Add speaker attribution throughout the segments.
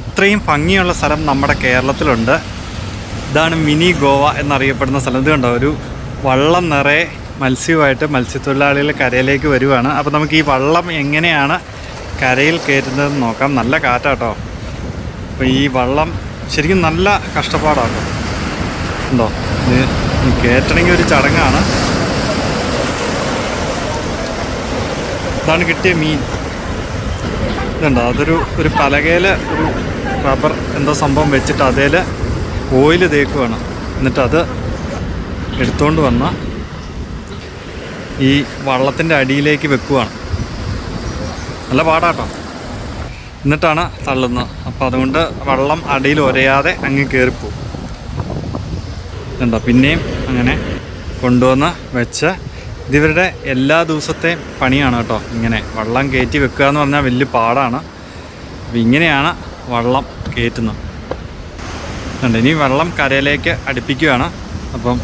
Speaker 1: ഇത്രയും ഭംഗിയുള്ള സ്ഥലം നമ്മുടെ കേരളത്തിലുണ്ട്. ഇതാണ് മിനി ഗോവ എന്നറിയപ്പെടുന്ന സ്ഥലം. ഇത് കണ്ടോ? ഒരു വള്ളം നിറയെ മത്സ്യവുമായിട്ട് മത്സ്യത്തൊഴിലാളികൾ കരയിലേക്ക് വരുവാണ്. അപ്പോൾ നമുക്ക് ഈ വള്ളം എങ്ങനെയാണ് കരയിൽ കയറ്റുന്നതെന്ന് നോക്കാം. നല്ല കാറ്റാട്ടോ. അപ്പോൾ ഈ വള്ളം ശരിക്കും നല്ല കഷ്ടപ്പാടാണ് ഉണ്ടോ ഇത് കയറ്റണമെങ്കിൽ ഒരു ചടങ്ങാണ്. ഇതാണ് കിട്ടിയ മീൻ. ഇതുണ്ടോ? അതൊരു ഒരു പലകയിൽ ഒരു റബ്ബർ എന്തോ സംഭവം വെച്ചിട്ട് അതേൽ ഓയിൽ തേക്കുവാണ്. എന്നിട്ട് അത് എടുത്തുകൊണ്ട് വന്ന ഈ വള്ളത്തിന്റെ അടിയിലേക്ക് വെക്കുവാണ്. നല്ല പാടാട്ടോ. എന്നിട്ടാണ് തള്ളുന്നത്. അപ്പോൾ അതുകൊണ്ട് വള്ളം അടിയിൽ ഒരയാതെ അങ്ങ് കയറിപ്പോവും ഇതുണ്ടോ? പിന്നെയും അങ്ങനെ കൊണ്ടുവന്ന് വെച്ച് ഇതിവരുടെ എല്ലാ ദിവസത്തെയും പണിയാണ് കേട്ടോ ഇങ്ങനെ വള്ളം കയറ്റി വെക്കുക എന്ന് പറഞ്ഞാൽ വലിയ പാടാണ്. അപ്പം ഇങ്ങനെയാണ് വള്ളം കയറ്റുന്നത്. ഇനി വള്ളം കരയിലേക്ക് അടുപ്പിക്കുകയാണ്. അപ്പം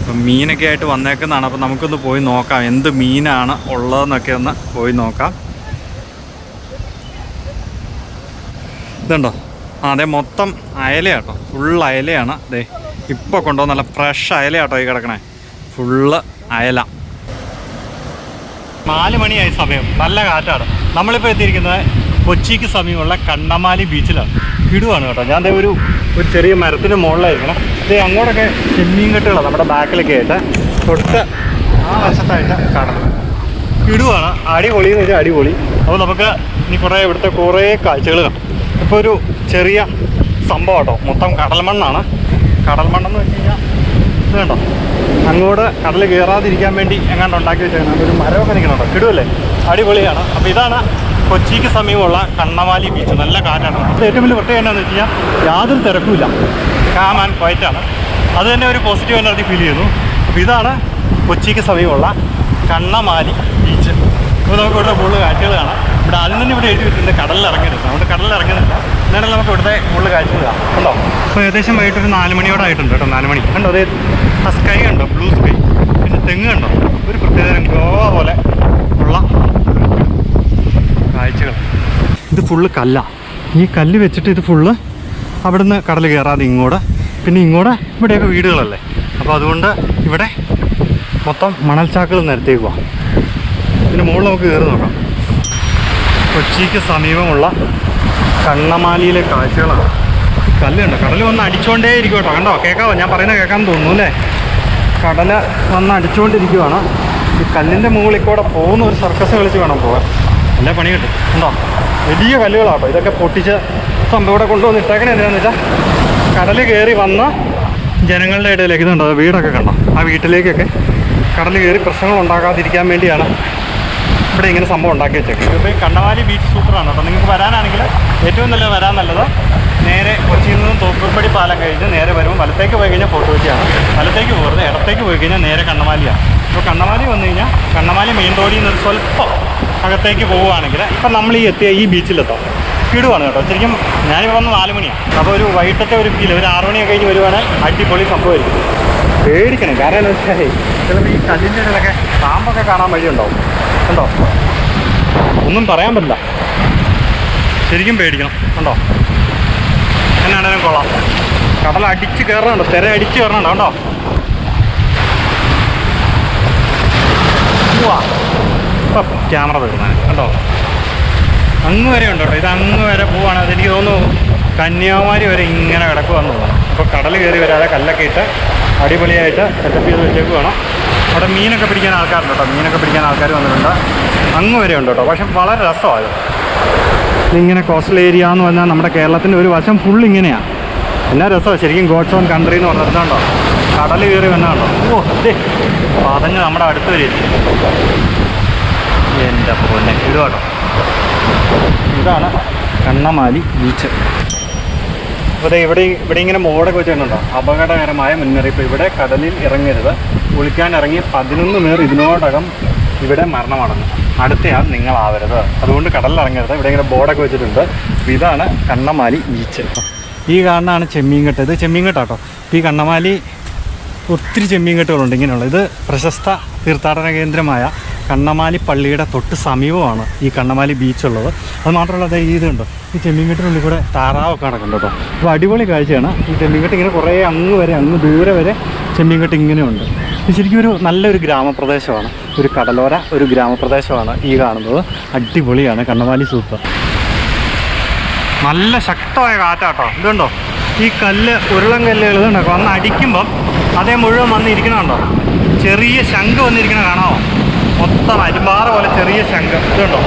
Speaker 1: ഇപ്പം മീനൊക്കെ ആയിട്ട് വന്നേക്കുന്നതാണ്. അപ്പം നമുക്കൊന്ന് പോയി നോക്കാം എന്ത് മീനാണ് ഉള്ളതെന്നൊക്കെ ഒന്ന് പോയി നോക്കാം. ഇതുണ്ടോ? ആ അതെ മൊത്തം അയലയാട്ടോ ഫുൾ അയലയാണ്. അതെ ഇപ്പോൾ കൊണ്ടുവന്ന നല്ല ഫ്രഷ് അയലയാട്ടോ ഈ കിടക്കണേ. ഫുള്ള് അയല. നാല് മണിയായി സമയം. നല്ല കാറ്റാണ്. നമ്മളിപ്പോൾ എത്തിയിരിക്കുന്നത് കൊച്ചിക്ക് സമീപമുള്ള കണ്ണമാലി ബീച്ചിലാണ്. ഇടുവാണ് കേട്ടോ. ഞാൻ ഒരു ഒരു ചെറിയ മരത്തിന് മുകളിലായിരിക്കണം. അതേ അങ്ങോട്ടൊക്കെ ചെമ്മീൻ കെട്ടുകളാണ് നമ്മുടെ ബാക്കിലൊക്കെ ആയിട്ട്. തൊട്ട് ആ വശത്തായിട്ട് കടൽ ഇടുവാണ്. അടിപൊളി എന്ന് വെച്ചാൽ അടിപൊളി. അപ്പോൾ നമുക്ക് ഇനി കുറേ ഇവിടുത്തെ കുറേ കാഴ്ചകൾ കാണാം. ഇപ്പോൾ ഒരു ചെറിയ സംഭവം കേട്ടോ. മൊത്തം കടൽമണ്ണാണ്. കടൽമണ്ണെന്ന് കടൽ മണ്ണെന്ന് വെച്ച് കഴിഞ്ഞാൽ ഇത് കണ്ടോ? അങ്ങോട്ട് കടൽ കയറാതിരിക്കാൻ വേണ്ടി എങ്ങാണ്ട് ഉണ്ടാക്കി വെച്ചേക്കുന്നത് ഒരു മരമൊക്കെ നിൽക്കണുണ്ടോ? കിടുവല്ലേ? അടിപൊളിയാണ്. അപ്പോൾ ഇതാണ് കൊച്ചിക്ക് സമീപമുള്ള കണ്ണമാലി ബീച്ച് നല്ല കാറ്റാണ്. ഇത് ഏറ്റവും വലിയ പ്രത്യേകത എന്താണെന്ന് വെച്ച് കഴിഞ്ഞാൽ യാതൊരു തിരക്കുമില്ല. കാം ആൻഡ് ക്വയറ്റാണ് അത് തന്നെ ഒരു പോസിറ്റീവ് എനർജി ഫീൽ ചെയ്യുന്നു. അപ്പോൾ ഇതാണ് കൊച്ചിക്ക് സമീപമുള്ള കണ്ണമാലി ബീച്ച് അപ്പോൾ നമുക്ക് ഇവിടെ കൂടുതൽ കാഴ്ചകൾ കാണാം. ഇവിടെ ആദ്യം തന്നെ ഇവിടെ എഴുതി വെച്ചിട്ടുണ്ട് കടലിൽ ഇറങ്ങരുത്. നമ്മുടെ കടലിൽ ഇറങ്ങുന്നില്ല. എന്നാലും നമുക്ക് ഇവിടുത്തെ കൂടുതൽ കാഴ്ചകൾ കാണാം. കണ്ടോ? അപ്പോൾ ഏകദേശം വൈകിട്ടൊരു നാല് മണിയോടായിട്ടുണ്ട് കേട്ടോ നാല് മണി. കണ്ടോ? അതേ ആ സ്കൈ കണ്ടോ? ബ്ലൂ സ്കൈ പിന്നെ തെങ്ങ് കണ്ടോ? ഒരു പ്രത്യേകതരം ഗോവ പോലെ ഉള്ള കാഴ്ചകൾ. ഇത് ഫുള്ള് കല്ല. ഈ കല്ല് വെച്ചിട്ട് ഇത് ഫുള്ള് അവിടുന്ന് കടൽ കയറാതെ ഇങ്ങോട്ട് പിന്നെ ഇങ്ങോട്ട് ഇവിടെയൊക്കെ വീടുകളല്ലേ? അപ്പോൾ അതുകൊണ്ട് ഇവിടെ മൊത്തം മണൽച്ചാക്കുകൾ നിരത്തേക്കുക ഇതിന് മുകളിൽ നമുക്ക് കയറി നോക്കാം. കൊച്ചിക്ക് സമീപമുള്ള കണ്ണമാലിയിലെ കാഴ്ചകളാണ്. കല്ലുണ്ട്. കടൽ വന്ന് അടിച്ചുകൊണ്ടേ ഇരിക്കും കേട്ടോ കണ്ടോ? കേൾക്കാവോ ഞാൻ പറയുന്നത് കേൾക്കാൻ തോന്നുന്നു അല്ലേ? കടൽ വന്ന് അടിച്ചുകൊണ്ടിരിക്കുവാണ് ഈ കല്ലിന്റെ മുകളിൽ കൂടെ പോകുന്ന ഒരു സർക്കസ് കളിച്ച് വേണം പോകാൻ. നല്ല പണി കിട്ടും. കണ്ടോ? വലിയ കല്ലുകളാട്ടോ. ഇതൊക്കെ പൊട്ടിച്ച് സംഭവം ഇവിടെ കൊണ്ടുവന്ന് ഇട്ടേക്കണേ എന്തിനാന്ന് വെച്ചാൽ കടൽ കയറി വന്ന ജനങ്ങളുടെ ഇടയിലേക്ക് ഇതുണ്ടോ? വീടൊക്കെ കണ്ടോ? ആ വീട്ടിലേക്കൊക്കെ കടൽ കയറി പ്രശ്നങ്ങൾ ഉണ്ടാക്കാതിരിക്കാൻ വേണ്ടിയാണ് ഇവിടെ ഇങ്ങനെ സംഭവം ഉണ്ടാക്കി വെച്ചേക്കുന്നത്. ഈ കണ്ണവാലി ബീച്ച് സൂപ്പറാണ് അപ്പോൾ നിങ്ങൾക്ക് വരാനാണെങ്കിൽ ഏറ്റവും നല്ല വരാൻ നല്ലത് നേരെ കൊച്ചിയിൽ നിന്നും തോപ്പൂർപ്പടി പാലം കഴിഞ്ഞ് നേരെ വരുമ്പോൾ വലത്തേക്ക് പോയി കഴിഞ്ഞാൽ ഫോട്ടോറ്റിയാണ് വലത്തേക്ക് പോകരുത് ഇടത്തേക്ക് പോയി കഴിഞ്ഞാൽ നേരെ കണ്ണമാലിയാണ് അപ്പോൾ കണ്ണമാലി വന്നു കഴിഞ്ഞാൽ കണ്ണമാലി മെയിൻ റോഡിൽ നിന്ന് സ്വല്പം അകത്തേക്ക് പോവുകയാണെങ്കിൽ ഇപ്പം നമ്മൾ ഈ എത്തിയ ഈ ബീച്ചിലെത്താം കിടുവാണ് കേട്ടോ. ശരിക്കും ഞാനിപ്പോൾ വന്ന് നാല് മണിയാണ് അപ്പോൾ ഒരു വൈകിട്ടത്തെ ഒരു ഫീൽ ഒരു ആറ് മണിയൊക്കെ കഴിഞ്ഞ് വരുവാണെങ്കിൽ അടിപൊളി സംഭവമായിരിക്കും. പേടിക്കണം. കാരണം എന്താ വെച്ചാൽ ചിലപ്പോൾ ഈ കല്ലിന്റെ ഇടയിലൊക്കെ പാമ്പൊക്കെ കാണാൻ വഴിയുണ്ടാവും. കണ്ടോ? ഒന്നും പറയാൻ പറ്റില്ല. ശരിക്കും പേടിക്കണം. കണ്ടോ? എന്നാണേലും കൊള്ളാം. കടൽ അടിച്ച് കയറണുണ്ടോ തിര അടിച്ച് കയറണുണ്ടോ കണ്ടോ? ക്യാമറ തീർന്നാണ് കണ്ടോ? അങ്ങ് വരെ ഉണ്ട് കേട്ടോ. ഇത് അങ്ങ് വരെ പോവാണ്. അതെനിക്ക് തോന്നുന്നു കന്യാകുമാരി വരെ ഇങ്ങനെ കിടക്കുവാന്ന് തോന്നുന്നു. അപ്പോൾ കടൽ കയറി വരാതെ കല്ലൊക്കെ ഇട്ട് അടിപൊളിയായിട്ട് സെറ്റപ്പ് ചെയ്ത് വെച്ചേക്ക് വേണം അവിടെ മീനൊക്കെ പിടിക്കാൻ ആൾക്കാരുണ്ട് കേട്ടോ. മീനൊക്കെ പിടിക്കാൻ ആൾക്കാർ വന്നിട്ടുണ്ട്. അങ്ങ് വരെ ഉണ്ട് കേട്ടോ. പക്ഷെ വളരെ രസമാണ് ഇങ്ങനെ കോസ്റ്റൽ ഏരിയ എന്ന് പറഞ്ഞാൽ നമ്മുടെ കേരളത്തിന്റെ ഒരു വശം ഫുൾ ഇങ്ങനെയാണ് എന്നാ രസമാണ് ശരിക്കും ഗോഡ്സ് ഓൺ കൺട്രി എന്ന് പറഞ്ഞിട്ടുണ്ടോ കടൽ കയറി വന്നാണ്ടോ ഓ ദേ പതഞ്ഞ് നമ്മുടെ അടുത്ത് വരെ എന്റെ പൊന്നെ ഇടുവാട്ടോ ഇതാണ് കണ്ണമാലി ബീച്ച് അപ്പോൾ ഇവിടെ ഇവിടെ ഇങ്ങനെ മോഡൊക്കെ വെച്ചിട്ടുണ്ടോ? അപകടകരമായ മുന്നറിയിപ്പ്. ഇവിടെ കടലിൽ ഇറങ്ങരുത്. കുളിക്കാൻ ഇറങ്ങി പതിനൊന്ന് പേർ ഇതിനോടകം ഇവിടെ മരണമടഞ്ഞു. അടുത്തയാൾ നിങ്ങളാവരുത്. അതുകൊണ്ട് കടലിൽ ഇറങ്ങരുത്. ഇവിടെ ഇങ്ങനെ ബോർഡൊക്കെ വെച്ചിട്ടുണ്ട്. ഇതാണ് കണ്ണമാലി ബീച്ച് ഈ കാണുന്നതാണ് ചെമ്മീൻകെട്ട് ഇത് ചെമ്മീൻ ചെമ്മീൻകെട്ടാട്ടോ ഈ കണ്ണമാലി ഒത്തിരി ചെമ്മീൻ കെട്ടുകളുണ്ട് ഇങ്ങനെയുള്ള. ഇത് പ്രശസ്ത തീർത്ഥാടന കേന്ദ്രമായ കണ്ണമാലി പള്ളിയുടെ തൊട്ട് സമീപമാണ് ഈ കണ്ണമാലി ബീച്ചുള്ളത്. അത് മാത്രമല്ല അതെ ഇതുണ്ട്? ഈ ചെമ്മീൻകെട്ടിനുള്ളിൽ കൂടെ താറാവൊക്കെ നടക്കുന്നുണ്ട് കേട്ടോ. അപ്പോൾ അടിപൊളി കാഴ്ചയാണ്. ഈ ചെമ്മീൻകെട്ട് ഇങ്ങനെ കുറേ അങ്ങ് വരെ അങ്ങ് ദൂരെ വരെ ചെമ്മീൻകെട്ട് ഇങ്ങനെയുണ്ട്. ശരിക്കും ഒരു നല്ലൊരു ഗ്രാമപ്രദേശമാണ്. ഒരു കടലോര ഒരു ഗ്രാമപ്രദേശമാണ് ഈ കാണുന്നത്. അടിപൊളിയാണ്. കണ്ണമാലി സൂപ്പർ. നല്ല ശക്തമായ കാറ്റാട്ടോ. ഇതുണ്ടോ? ഈ കല്ല് ഉരുളൻ കല്ലുകൾ ഇതുണ്ടോ? വന്ന് അടിക്കുമ്പം അതേ മുഴുവൻ വന്ന് ചെറിയ ശംഖ് വന്നിരിക്കണ കാണാമോ? മൊത്തം അരിമാറ പോലെ ചെറിയ ശംഖ്. ഇതുണ്ടോ?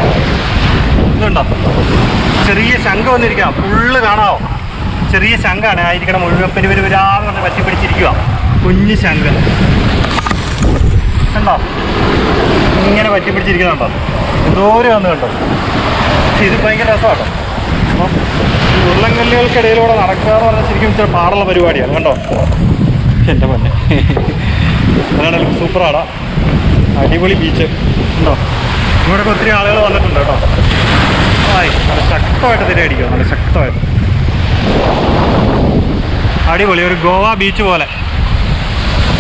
Speaker 1: ഇതുണ്ടോ? ചെറിയ ശംഖ് വന്നിരിക്കുക ഫുള്ള് കാണാമോ? ചെറിയ ശംഖാണ്. ആയിരിക്കണം മുഴുവൻ. പെരു പെരു പെരാന്ന് പറഞ്ഞ് പറ്റി പിടിച്ചിരിക്കുക കുഞ്ഞ് ശംഖ്. കണ്ടോ? ഇങ്ങനെ പറ്റി പിടിച്ചിരിക്കുന്നുണ്ടോ? എന്തോരം വന്ന് കണ്ടോ? ഇത് ഭയങ്കര രസമാട്ടോ. അപ്പം ഈ ഉരുളങ്കല്ലുകൾക്കിടയിലൂടെ നടക്കുക എന്ന് പറഞ്ഞാൽ ശരിക്കും ഇച്ചിരി പാടുള്ള പരിപാടിയാണ് കണ്ടോ? എന്റെ പൊന്നെ. അതാണെങ്കിലും സൂപ്പറാടാ അടിപൊളി ബീച്ച് ഉണ്ടോ ഇവിടെയൊക്കെ ഒത്തിരി ആളുകൾ വന്നിട്ടുണ്ട് കേട്ടോ. ആയി നല്ല ശക്തമായിട്ട് തിരയടിക്കുക നല്ല ശക്തമായിട്ട്. അടിപൊളി ഒരു ഗോവ ബീച്ച് പോലെ.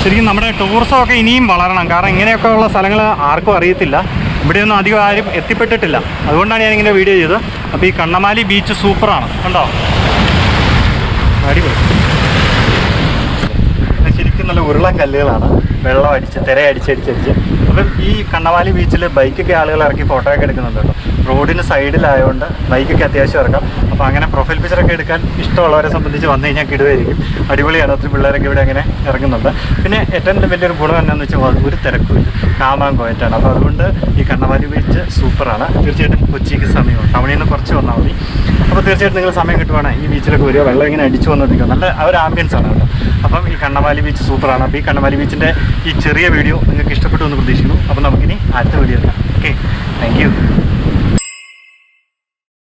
Speaker 1: ശരിക്കും നമ്മുടെ ടൂറിസമൊക്കെ ഇനിയും വളരണം. കാരണം ഇങ്ങനെയൊക്കെ ഉള്ള സ്ഥലങ്ങൾ ആർക്കും അറിയത്തില്ല. ഇവിടെയൊന്നും അധികം ആരും എത്തിപ്പെട്ടിട്ടില്ല. അതുകൊണ്ടാണ് ഞാൻ ഇങ്ങനെ വീഡിയോ ചെയ്തത്. അപ്പോൾ ഈ കണ്ണമാലി ബീച്ച് സൂപ്പറാണ്. കണ്ടോ? അടിപൊളി. ശരിക്കും നല്ല ഉരുളൻ കല്ലുകളാണ്. വെള്ളം അടിച്ച് തിര അടിച്ചടിച്ചടിച്ച് അപ്പം ഈ കണ്ണമാലി ബീച്ചിൽ ബൈക്കൊക്കെ ആളുകൾ ഇറക്കി ഫോട്ടോ ഒക്കെ എടുക്കുന്നുണ്ട് കേട്ടോ. റോഡിന് സൈഡിലായതുകൊണ്ട് ബൈക്കൊക്കെ അത്യാവശ്യം ഇറക്കാം അപ്പോൾ അങ്ങനെ പ്രൊഫൈൽ പിക്ചറൊക്കെ എടുക്കാൻ ഇഷ്ടമുള്ളവരെ സംബന്ധിച്ച് വന്നു കഴിഞ്ഞാൽ കിടുവായിരിക്കും. അടിപൊളിയാണ്. ഒത്തിരി പിള്ളേരൊക്കെ ഇവിടെ അങ്ങനെ ഇറങ്ങുന്നുണ്ട്. പിന്നെ ഏറ്റവും വലിയൊരു ഗുണം എന്നാന്ന് വെച്ചാൽ ഒരു തിരക്കുമില്ല. കാമാൻ പോയിട്ടാണ് അപ്പോൾ അതുകൊണ്ട് ഈ കണ്ണമാലി ബീച്ച് സൂപ്പറാണ്. തീർച്ചയായിട്ടും കൊച്ചിക്ക് സമയമാണ് ടൗണിൽ നിന്ന് കുറച്ച് വന്നാൽ മതി. അപ്പോൾ തീർച്ചയായിട്ടും നിങ്ങൾ സമയം കിട്ടുവാണെങ്കിൽ ഈ ബീച്ചിലൊക്കെ വരിക. വെള്ളം ഇങ്ങനെ അടിച്ചു വന്നിരിക്കും നല്ല ഒരു ആംബിയൻസ് ആണ് കേട്ടോ. അപ്പം ഈ കണ്ണവാലി ബീച്ച് സൂപ്പറാണ്. അപ്പോൾ ഈ കണ്ണവാലി ബീച്ചിന്റെ ഈ ചെറിയ വീഡിയോ നിങ്ങൾക്ക് ഇഷ്ടപ്പെട്ടു എന്ന് പ്രതീക്ഷിക്കുന്നു. അപ്പോൾ നമുക്കിനി അടുത്ത വീഡിയോ എടുക്കാം ഓക്കെ താങ്ക്